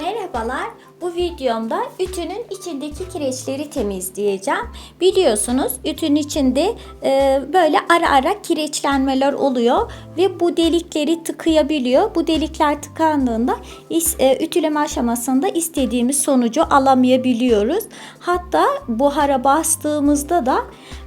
Merhabalar. Bu videomda ütünün içindeki kireçleri temizleyeceğim. Biliyorsunuz ütünün içinde e, böyle ara ara kireçlenmeler oluyor ve bu delikleri tıkayabiliyor. Bu delikler tıkandığında is- e, ütüleme aşamasında istediğimiz sonucu alamayabiliyoruz. Hatta buhara bastığımızda da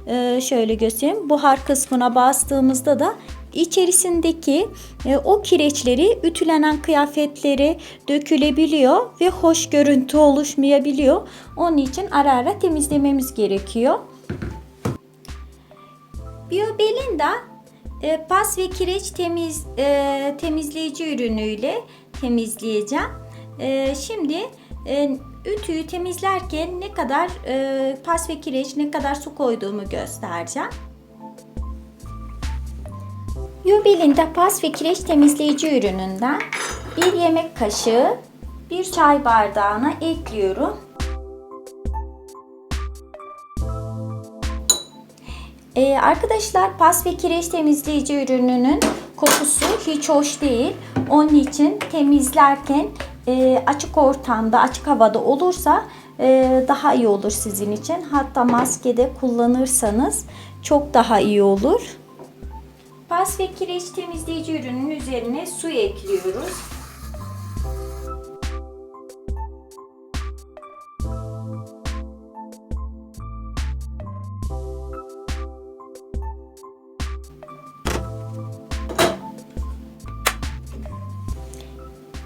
e, şöyle göstereyim. Buhar kısmına bastığımızda da içerisindeki e, o kireçleri ütülenen kıyafetleri dökülebiliyor ve hoş görüntü oluşmayabiliyor. Onun için ara ara temizlememiz gerekiyor. BioBelinda e, pas ve kireç temiz e, temizleyici ürünüyle temizleyeceğim. E, şimdi e, ütüyü temizlerken ne kadar e, pas ve kireç ne kadar su koyduğumu göstereceğim. Yubil'in pas ve kireç temizleyici ürününden bir yemek kaşığı bir çay bardağına ekliyorum. Ee, arkadaşlar pas ve kireç temizleyici ürününün kokusu hiç hoş değil. Onun için temizlerken e, açık ortamda, açık havada olursa e, daha iyi olur sizin için. Hatta maskede kullanırsanız çok daha iyi olur. Pas ve kireç temizleyici ürünün üzerine su ekliyoruz.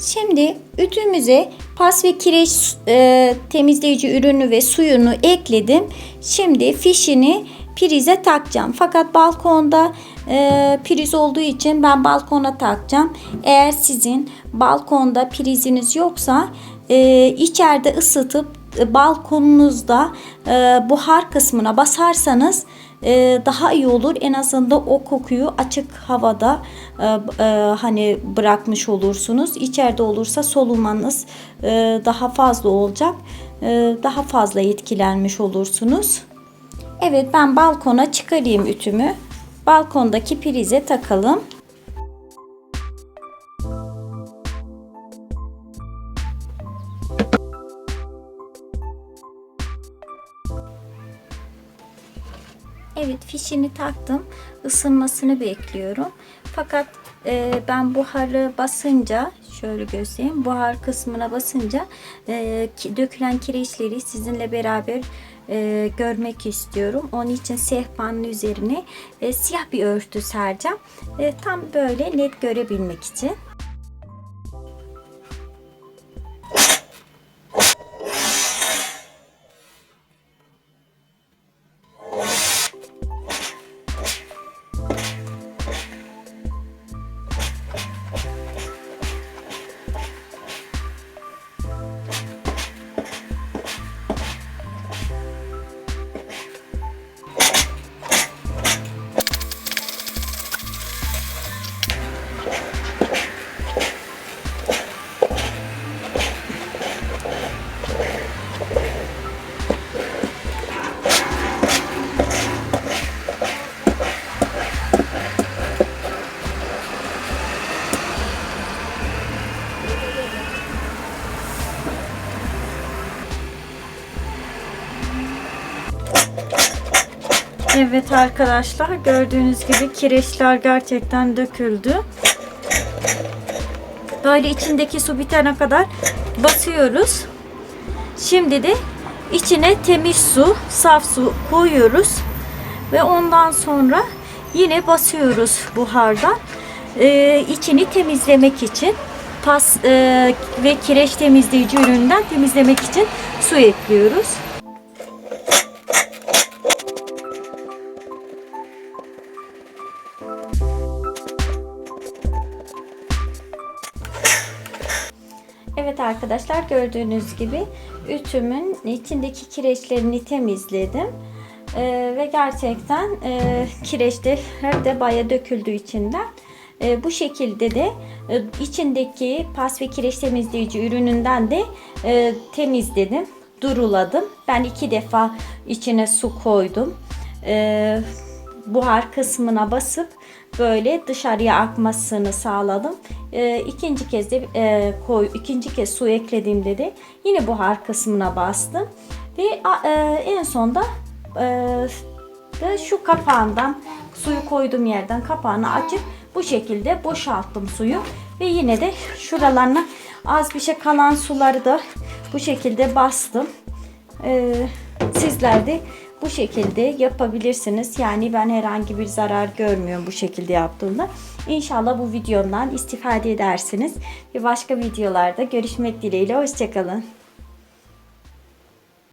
Şimdi ütümüze pas ve kireç e, temizleyici ürünü ve suyunu ekledim. Şimdi fişini prize takacağım. Fakat balkonda e, priz olduğu için ben balkona takacağım. Eğer sizin balkonda priziniz yoksa e, içeride ısıtıp e, balkonunuzda e, buhar kısmına basarsanız e, daha iyi olur. En azından o kokuyu açık havada e, e, hani bırakmış olursunuz. İçeride olursa solumanız e, daha fazla olacak. E, daha fazla etkilenmiş olursunuz. Evet ben balkona çıkarayım ütümü. Balkondaki prize takalım. Evet fişini taktım. Isınmasını bekliyorum. Fakat e, ben buharı basınca şöyle göstereyim. Buhar kısmına basınca e, dökülen kireçleri sizinle beraber e, görmek istiyorum. Onun için sehpanın üzerine e, siyah bir örtü sereceğim. E, tam böyle net görebilmek için. Evet arkadaşlar gördüğünüz gibi kireçler gerçekten döküldü. Böyle içindeki su bitene kadar basıyoruz. Şimdi de içine temiz su, saf su koyuyoruz. Ve ondan sonra yine basıyoruz buhardan. Ee, içini temizlemek için pas e, ve kireç temizleyici üründen temizlemek için su ekliyoruz. Arkadaşlar gördüğünüz gibi ütümün içindeki kireçlerini temizledim. Ee, ve gerçekten e, kireçler de baya döküldü içinden. E, bu şekilde de e, içindeki pas ve kireç temizleyici ürününden de e, temizledim, duruladım. Ben iki defa içine su koydum. E, buhar kısmına basıp böyle dışarıya akmasını sağladım. E, ikinci kez de e, koy ikinci kez su eklediğimde de yine buhar kısmına bastım ve e, en sonda e, ve şu kapağından suyu koyduğum yerden kapağını açıp bu şekilde boşalttım suyu ve yine de şuralarına az bir şey kalan suları da bu şekilde bastım. Ee, sizler de bu şekilde yapabilirsiniz. Yani ben herhangi bir zarar görmüyorum bu şekilde yaptığımda. İnşallah bu videomdan istifade edersiniz. Ve başka videolarda görüşmek dileğiyle. Hoşçakalın.